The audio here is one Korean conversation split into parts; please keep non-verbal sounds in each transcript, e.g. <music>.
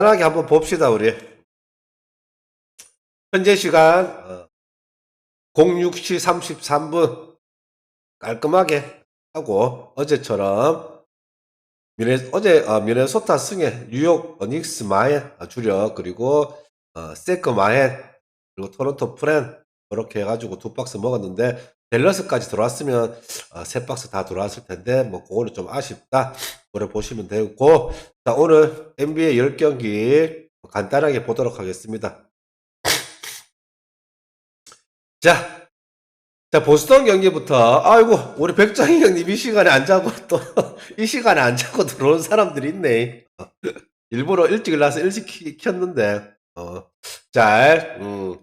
편하게 한번 봅시다, 우리. 현재 시간, 어, 06시 33분. 깔끔하게 하고, 어제처럼, 미네, 어제, 어, 미네소타 승에, 뉴욕 어닉스 마엔, 어, 주력, 그리고, 어, 세크 마엔, 그리고 토론토 프렌, 그렇게 해가지고 두 박스 먹었는데, 댈러스까지 들어왔으면, 어, 세 박스 다 들어왔을 텐데, 뭐, 그거는 좀 아쉽다. 그래 보시면 되고, 자, 오늘 NBA 10경기 간단하게 보도록 하겠습니다. 자, 자, 보스턴 경기부터, 아이고, 우리 백장희 형님 이 시간에 안 자고 또, <laughs> 이 시간에 안 자고 들어온 사람들이 있네. 어, 일부러 일찍 일어나서 일찍 키- 켰는데, 어, 자, 음,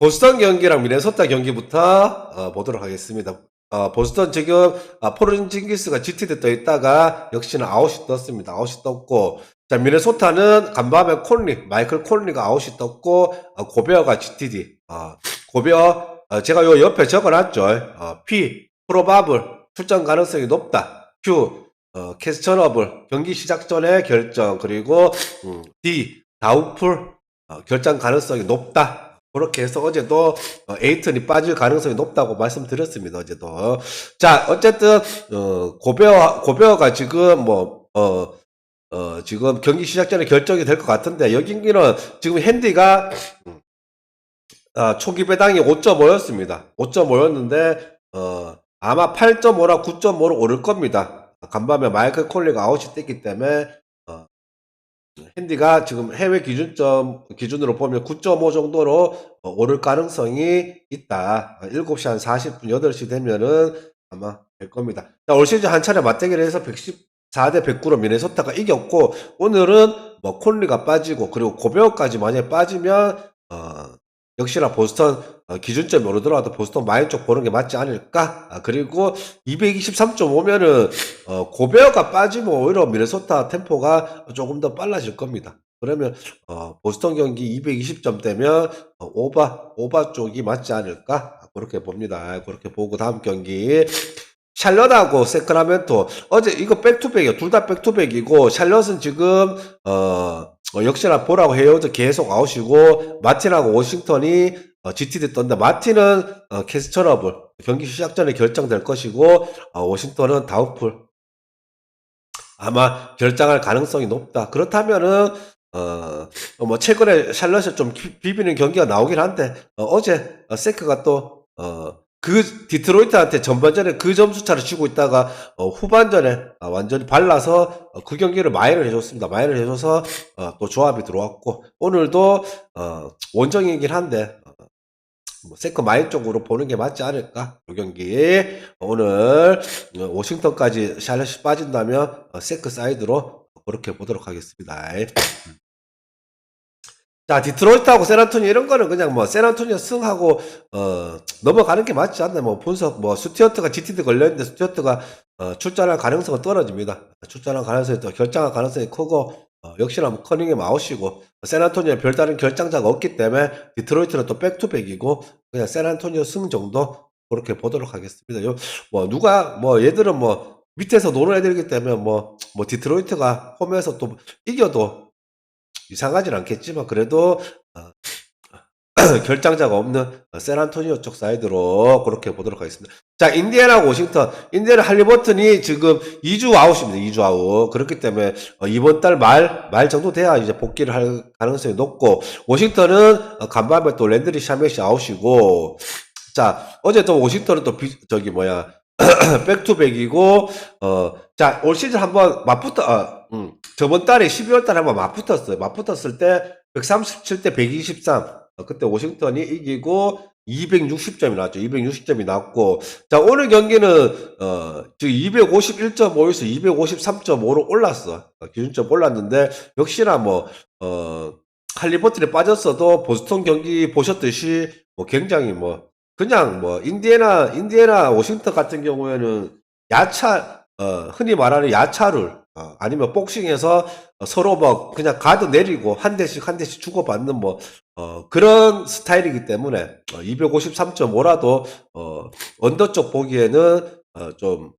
보스턴 경기랑 미네소타 경기부터 어, 보도록 하겠습니다. 어, 보스턴 지금 아, 포르징기스가 GTD 떠 있다가 역시나 아웃이 떴습니다. 아웃이 떴고 자 미네소타는 간밤에 콜리 마이클 콜리가 아웃이 떴고 어, 고베어가 GTD 어, 고베어 어, 제가 요 옆에 적어놨죠. 어, P 프로바블 출전 가능성이 높다. Q 어, 캐스처너블 경기 시작 전에 결정 그리고 음, D 다우풀 어, 결정 가능성이 높다. 그렇게 해서 어제도 어, 에이튼이 빠질 가능성이 높다고 말씀드렸습니다. 어제도. 자, 어쨌든 어, 고베어 고베어가 지금 뭐 어, 어, 지금 경기 시작 전에 결정이 될 것 같은데 여기 경기는 지금 핸디가 음, 아, 초기 배당이 5.5였습니다. 5.5였는데 어, 아마 8.5나 9.5로 오를 겁니다. 간밤에 마이클 콜리가 아웃이 됐기 때문에 어, 핸디가 지금 해외 기준점 기준으로 보면 9.5 정도로 어, 오를 가능성이 있다. 어, 7시 한 40분, 8시 되면은 아마 될 겁니다. 자, 올 시즌 한 차례 맞대결을 해서 114대 109로 미네소타가 이겼고, 오늘은 뭐 콜리가 빠지고, 그리고 고베어까지 만약에 빠지면, 어, 역시나 보스턴 어, 기준점이 오르더라도 보스턴 마인 쪽 보는 게 맞지 않을까? 아, 그리고 223.5면은 어, 고베어가 빠지면 오히려 미네소타 템포가 조금 더 빨라질 겁니다. 그러면 어, 보스턴 경기 220점 되면 어, 오바 오바 쪽이 맞지 않을까? 그렇게 봅니다. 그렇게 보고 다음 경기 샬럿하고 세크라멘토 어제 이거 백투백이요. 둘 다 백투백이고 샬럿은 지금 어, 어, 역시나 보라고 해요. 저 계속 아웃이고 마틴하고 워싱턴이 어, GTD 떴는데 마틴은 어, 캐스처러블 경기 시작 전에 결정될 것이고 어, 워싱턴은 다우풀 아마 결정할 가능성이 높다. 그렇다면은 어, 어, 뭐 최근에 샬럿을 좀 비- 비비는 경기가 나오긴 한데 어, 제 어, 세크가 또 어, 그 디트로이트한테 전반전에 그 점수 차를 쥐고 있다가 어, 후반전에 어, 완전히 발라서 어, 그 경기를 마이를 해줬습니다. 마이를 해줘서 어, 또 조합이 들어왔고 오늘도 어, 원정이긴 한데 어, 뭐 세크 마인 쪽으로 보는 게 맞지 않을까? 이 경기 오늘 어, 워싱턴까지 샬럿이 빠진다면 어, 세크 사이드로 그렇게 보도록 하겠습니다. 자, 디트로이트하고 세란토니 이런 거는 그냥 뭐 세란토니 승하고 어 넘어가는 게 맞지 않나 뭐 분석 뭐 스튜어트가 GTD 걸렸는데 스튜어트가 어, 출전할 가능성은 떨어집니다. 출전할 가능성이 또 결정할 가능성이 크고 어, 역시나 뭐 커닝햄 아웃이고 세란토니에 별다른 결정자가 없기 때문에 디트로이트는 또 백투백이고 그냥 세란토니오 승 정도 그렇게 보도록 하겠습니다. 요, 뭐 누가 뭐 얘들은 뭐 밑에서 노는 애들이기 때문에 뭐뭐 디트로이트가 홈에서 또 이겨도 이상하진 않겠지만 그래도 어, <clears throat> 결정자가 없는 어, 샌안토니오 쪽 사이드로 그렇게 보도록 하겠습니다. 자, 인디애나 워싱턴. 인디애나 할리버튼이 지금 2주 아웃입니다. 2주 아웃. 그렇기 때문에 어, 이번 달 말, 말 정도 돼야 이제 복귀를 할 가능성이 높고 워싱턴은 어, 간밤에 또 랜드리 샤멧이 아웃이고 자, 어제 또 워싱턴은 또 비- 저기 뭐야 <clears throat> 백투백이고 어, 자, 올 시즌 한번 맞붙어 어, 음, 저번 달에 12월 달에 한번 맞붙었어요. 맞붙었을 때 137대 123. 어, 그때 워싱턴이 이기고 260점이 나왔죠. 260점이 나왔고 자, 오늘 경기는 어, 지금 251.5에서 253.5로 올랐어. 어, 기준점 올랐는데 역시나 뭐 어, 할리버튼에 빠졌어도 보스턴 경기 보셨듯이 뭐 굉장히 뭐 그냥 뭐 인디애나 인디애나 워싱턴 같은 경우에는 야차 어, 흔히 말하는 야차를 어, 아니면 복싱에서 어, 서로 뭐 그냥 가드 내리고 한 대씩 한 대씩 주고받는 뭐 어, 그런 스타일이기 때문에 어, 253.5라도 어, 언더 쪽 보기에는 어, 좀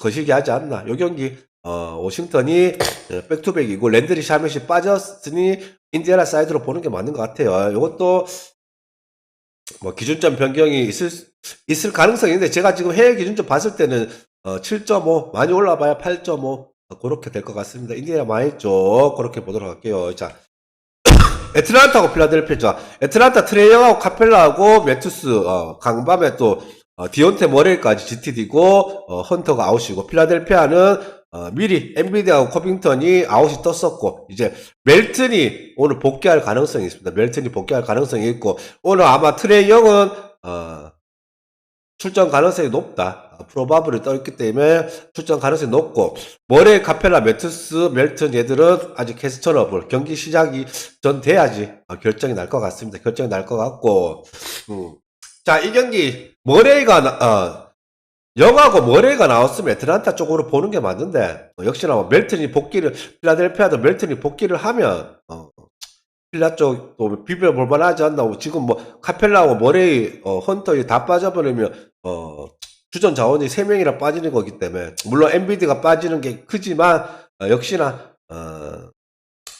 거시기 하지 않나. 요 경기 어, 워싱턴이 어, 백투백이고 랜드리 샤멧이 빠졌으니 인디애나 사이드로 보는 게 맞는 것 같아요. 이것도 뭐 기준점 변경이 있을 수- 있을 가능성이 있는데 제가 지금 해외 기준점 봤을 때는 어, 7.5 많이 올라봐야 8.5 어, 그렇게 될 것 같습니다. 인디애나 많이 있죠. 그렇게 보도록 할게요. 자 애틀란타하고 필라델피아죠. 애틀란타 트레이어하고 카펠라하고 매투스 어, 강밤에 또 어, 디온테 모레일까지 GTD고 어, 헌터가 아웃이고 필라델피아는 어, 미리 엔비디하고 코빙턴이 아웃이 떴었고 이제 멜튼이 오늘 복귀할 가능성이 있습니다. 멜튼이 복귀할 가능성이 있고 오늘 아마 트레이 영은 어, 출전 가능성이 높다. 어, 프로바블이 떠있기 때문에 출전 가능성이 높고 모레 카펠라 매투스 멜튼 얘들은 아직 캐스터너블 경기 시작이 전 돼야지 어, 결정이 날 것 같습니다. 결정이 날 것 같고 음. 자이 경기 나- 어, 영하고 머레이가 나왔으면 애틀란타 쪽으로 보는 게 맞는데 어, 역시나 뭐 멜튼이 복귀를 필라델피아도 멜튼이 복귀를 하면 어, 필라 쪽도 비벼볼 만하지 않나 고 지금 뭐 카펠라하고 머레이 어, 헌터 이 다 빠져버리면 어, 주전 자원이 3명이나 빠지는 거기 때문에 물론 엔비디가 빠지는 게 크지만 어, 역시나 어,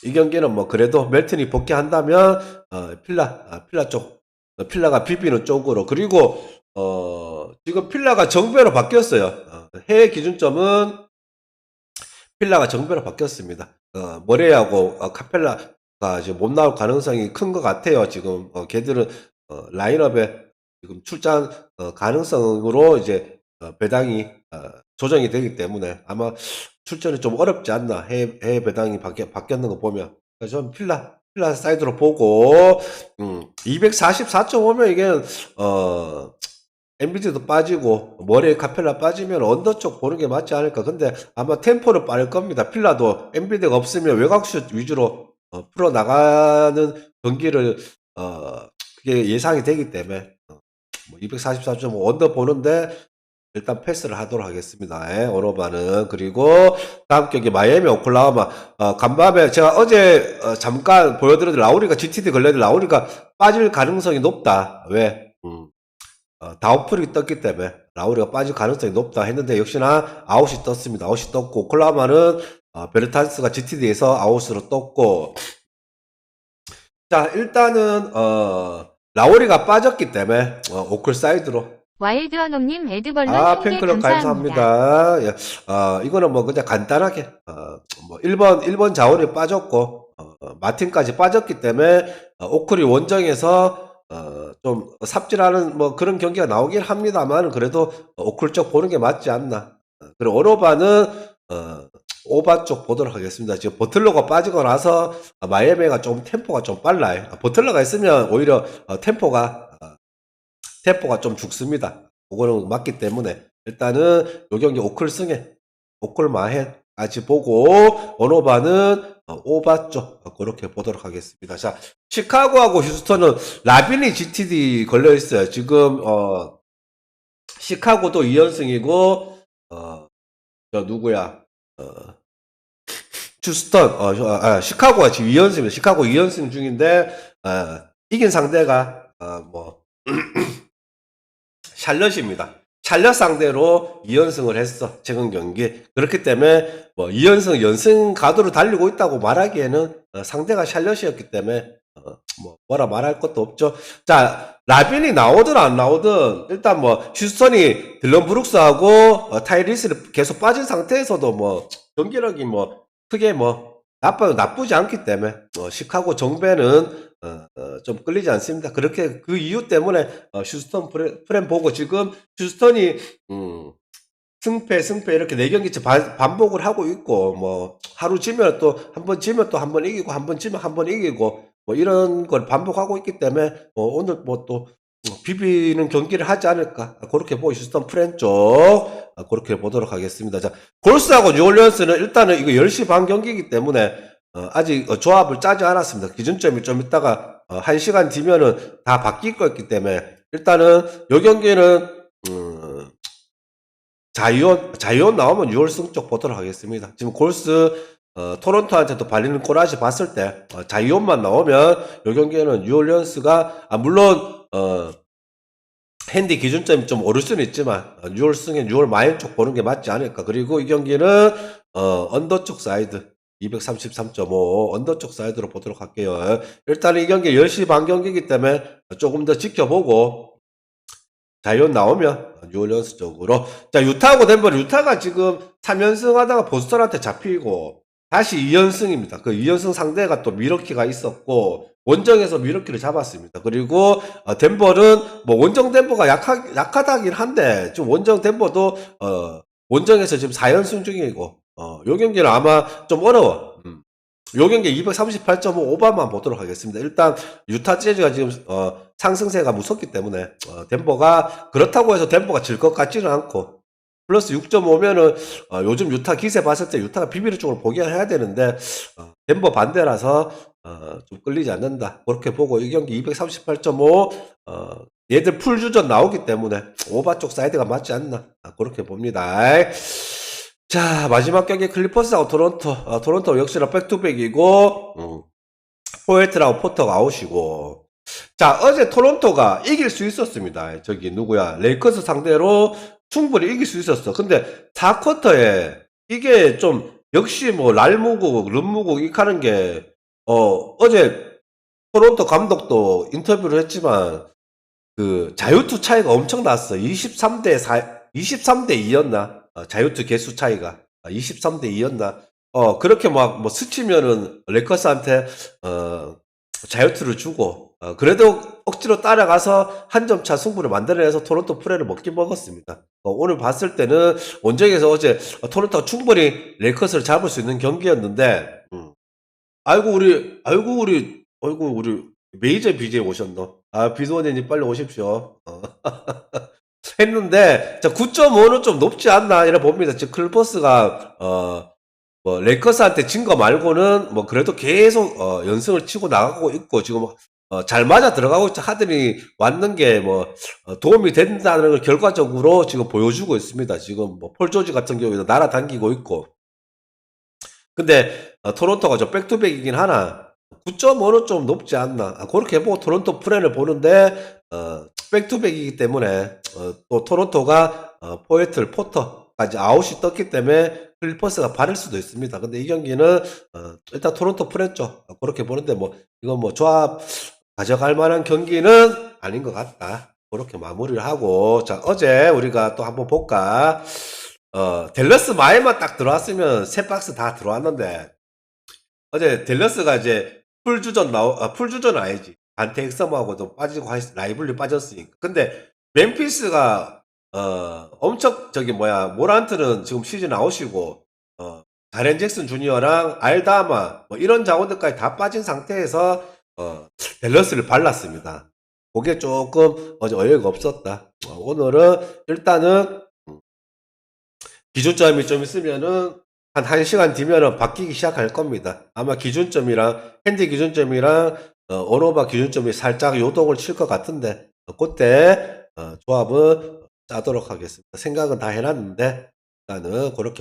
이 경기는 뭐 그래도 멜튼이 복귀한다면 어, 필라 아, 필라 쪽 어, 필라가 비비는 쪽으로 그리고 어, 지금 필라가 정배로 바뀌었어요. 어, 해외 기준점은 필라가 정배로 바뀌었습니다. 어, 머레이하고 어, 카펠라가 이제 못 나올 가능성이 큰 것 같아요. 지금 어, 걔들은 어, 라인업에 지금 출장 어, 가능성으로 이제 어, 배당이 어, 조정이 되기 때문에 아마 출전이 좀 어렵지 않나 해외, 해외 배당이 바뀌, 바뀌었는 거 보면. 좀 필라 필라 사이드로 보고 음, 244.5면 이게 어 엔비디도 빠지고 머리에 카펠라 빠지면 언더 쪽 보는 게 맞지 않을까. 근데 아마 템포를 빠를 겁니다. 필라도 엔비디가 없으면 외곽슛 위주로 어, 풀어 나가는 경기를 어 그게 예상이 되기 때문에 어, 뭐244.5 언더 보는데 일단 패스를 하도록 하겠습니다. 예, 오로바는 그리고 다음 경기 마이애미 오클라호마 어, 간밤에 제가 어제 어, 잠깐 보여드렸던 라우리가 GTD 걸려도 라우리가 빠질 가능성이 높다. 왜? 음, 어, 다우프리 떴기 때문에 라우리가 빠질 가능성이 높다 했는데 역시나 아웃이 떴습니다. 아웃이 떴고 오클라호마는 어, 베르탄스가 GTD에서 아웃으로 떴고 자 일단은 어, 라우리가 빠졌기 때문에 어, 오클 사이드로 와일드어놈님 에드벌룬 아, 팬클럽 감사합니다. 예, 어, 이거는 뭐 그냥 간단하게, 어, 뭐 1번, 1번 자원이 빠졌고, 어, 어, 마틴까지 빠졌기 때문에, 어, 오클이 원정에서, 어, 좀 삽질하는 뭐 그런 경기가 나오긴 합니다만, 그래도 오클 쪽 보는 게 맞지 않나. 어, 그리고 오로바는, 어, 오바 쪽 보도록 하겠습니다. 지금 버틀러가 빠지고 나서 어, 마이애미가 좀 템포가 좀 빨라요. 어, 버틀러가 있으면 오히려 어, 템포가 어, 템포가 좀 죽습니다. 그거는 맞기 때문에 일단은 요 경기 오클 승에 오클 마헨까지 보고 원오바는 어, 오바 쪽 어, 그렇게 보도록 하겠습니다. 자 시카고하고 휴스턴은 라빈이 GTD 걸려 있어요. 지금 어 시카고도 2연승이고 어 저 누구야 어 휴스턴 어 저, 아, 시카고가 지금 2연승입니다. 시카고 2연승 중인데 어, 이긴 상대가 어 뭐 <clears throat> 샬럿입니다. 샬럿 상대로 2연승을 했어. 최근 경기. 그렇기 때문에 뭐 2연승 연승 가도로 달리고 있다고 말하기에는 어, 상대가 샬럿이었기 때문에 어, 뭐 뭐라 말할 것도 없죠. 자, 라빈이 나오든 안 나오든 일단 뭐 휴스턴이 딜런 브룩스하고 어, 타이리스를 계속 빠진 상태에서도 뭐 경기력이 뭐 크게 뭐 나빠 나쁘지 않기 때문에 어, 시카고 정배는 어, 어, 좀 끌리지 않습니다. 그렇게 그 이유 때문에 어, 휴스턴 프레, 프렘 보고 지금 휴스턴이 음, 승패 승패 이렇게 네 경기째 반- 반복을 하고 있고 뭐 하루 지면 또 한 번 지면 또 한 번 이기고 한 번 지면 한 번 이기고 뭐 이런 걸 반복하고 있기 때문에 뭐 오늘 뭐 또 비비는 경기를 하지 않을까 그렇게 보고 휴스턴 프렌 쪽 어, 그렇게 보도록 하겠습니다. 자 골스하고 뉴올리언스는 일단은 이거 10시 반 경기이기 때문에 어, 아직 어, 조합을 짜지 않았습니다. 기준점이 좀 있다가 어, 1시간 뒤면은 다 바뀔 거였기 때문에 일단은 요 경기는 음, 자이온 자이온 나오면 6월 승 쪽 보도록 하겠습니다. 지금 골스 어, 토론토한테도 발리는 꼬라지 봤을 때 어, 자이온만 나오면 요 경기에는 뉴올리언스가 아, 물론 어, 핸디 기준점이 좀 오를 수는 있지만 어, 6월 승에 6월 마인 쪽 보는 게 맞지 않을까. 그리고 이 경기는 어, 언더 쪽 사이드 233.5 언더 쪽 사이드로 보도록 할게요. 일단 이 경기 10시 반 경기이기 때문에 조금 더 지켜보고 자이온 나오면 뉴올리언스 쪽으로 자 유타하고 덴버 유타가 지금 3연승 하다가 보스턴한테 잡히고 다시 2연승입니다. 그 2연승 상대가 또 미러키가 있었고 원정에서 미러키를 잡았습니다. 그리고 어, 덴버는 뭐 원정 덴버가 약하, 약하다긴 한데 지금 원정 덴버도 어, 원정에서 지금 4연승 중이고 어, 요 경기는 아마 좀 어려워. 음. 요 경기 238.5 오바만 보도록 하겠습니다. 일단 유타 재즈가 지금 어, 상승세가 무섭기 때문에 어, 덴버가 그렇다고 해서 덴버가 질 것 같지는 않고 플러스 6.5면은 어, 요즘 유타 기세 봤을 때 유타가 비비리 쪽으로 포기해야 되는데 어, 덴버 반대라서 어, 좀 끌리지 않는다 그렇게 보고 이 경기 238.5 어, 얘들 풀 주전 나오기 때문에 오바 쪽 사이드가 맞지 않나 아, 그렇게 봅니다. 자 마지막 경기 클리퍼스하고 토론토 어, 토론토 역시나 백투백이고 음, 포에트라고 포터가 아웃이고 자 어제 토론토가 이길 수 있었습니다. 저기 누구야 레이커스 상대로 충분히 이길 수 있었어. 근데 4쿼터에 이게 좀 역시 뭐 랄무국, rum무국 이렇게 하는 게 어, 어제 토론토 감독도 인터뷰를 했지만 그 자유투 차이가 엄청 났어. 23대 4, 23대 2였나? 어, 자유투 개수 차이가 23대 2였나? 어 그렇게 막 뭐 스치면은 레이커스한테 어 자유투를 주고 어, 그래도 억지로 따라가서 한 점 차 승부를 만들어내서 토론토 프레를 먹긴 먹었습니다. 어, 오늘 봤을 때는 원정에서 어제 토론토가 충분히 레이커스를 잡을 수 있는 경기였는데 음. 아이고 우리 아이고 우리 아이고 우리 메이저 BJ 오셨노? 아 비도원님 빨리 오십시오. 어. <laughs> 했는데 자 9.5는 좀 높지 않나 이래 봅니다. 지금 클퍼스가 어. 뭐 레이커스한테 진 거 말고는 뭐 그래도 계속 어, 연승을 치고 나가고 있고 지금 어, 잘 맞아 들어가고 있- 하더니 왔는 게 뭐 도움이 된다는 걸 결과적으로 지금 보여주고 있습니다. 지금 뭐 폴조지 같은 경우에도 날아다니고 있고. 근데 어, 토론토가 저 백투백이긴 하나 9.5는 좀 높지 않나. 아, 그렇게 보고 토론토 프렌을 보는데 어, 백투백이기 때문에 어, 또 토론토가 어, 포에틀 포터까지 아웃이 떴기 때문에 클리퍼스가 바를 수도 있습니다. 근데 이 경기는 어, 일단 토론토 쪽 어, 그렇게 보는데 뭐 이건 뭐 조합 가져갈 만한 경기는 아닌 것 같다. 그렇게 마무리를 하고 자 어제 우리가 또 한번 볼까. 어 델러스 마에만 딱 들어왔으면 세 박스 다 들어왔는데 어제 델러스가 이제 풀주전 나오 아, 풀주전 아니지 반테 엑섬하고도 빠지고 라이블리 빠졌으니까 근데 멤피스가 어 엄청 저기 뭐야 모란트는 지금 시즌 아웃이고 어 다렌 잭슨 주니어랑 알다마 뭐 이런 자원들까지 다 빠진 상태에서 어 밸런스를 발랐습니다. 그게 조금 어제 어이가 없었다. 어, 오늘은 일단은 음, 기준점 이 좀 있으면은 한 1시간 뒤면은 바뀌기 시작할 겁니다. 아마 기준점이랑 핸디 기준점이랑 어, 오노바 기준점이 살짝 요동을 칠 것 같은데 어, 그때 어, 조합은 짜도록 하겠습니다. 생각은 다 해놨는데 일단은 그렇게